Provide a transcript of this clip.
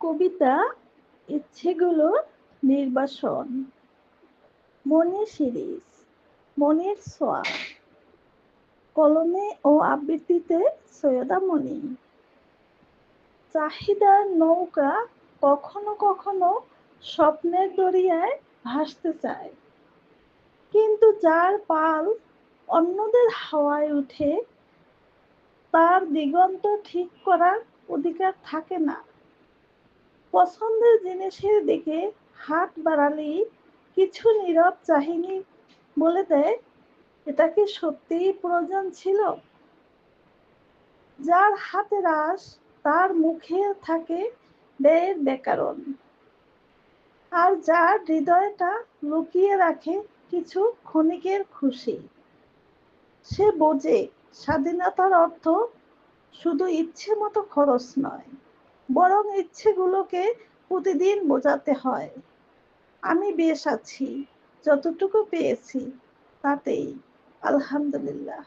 কবিতা ইচ্ছেগুলো নির্বাসন। মনি সিরিজ, মনির সোয়া কলমে ও আবৃত্তিতে সৈয়দা মনি। চাহিদার নৌকা কখনো কখনো স্বপ্নের দরিয়ায় ভাসতে চায়। কিন্তু যার পাল অন্যদের হাওয়ায় উঠে, তার দিগন্ত ঠিক করার অধিকার থাকে না। পছন্দের জিনিসের দিকে হাত বাড়ালেই কিছু নীরব চাহিনি বলে দেয়, এটা কি সত্যিই প্রয়োজন ছিল? যার হাতে রাস, তার মুখে থাকে ব্যয়ের বেকারণ আর যার হৃদয়টা লুকিয়ে রাখে কিছু ক্ষণিকের খুশি। সে বোঝে স্বাধীনতার অর্থ শুধু ইচ্ছে মতো খরচ নয়। বরং ইচ্ছেগুলোকে প্রতিদিন বোঝাতে হয়। আমি বেশ আছি যতটুকু পেয়েছি তাতেই আলহামদুলিল্লাহ।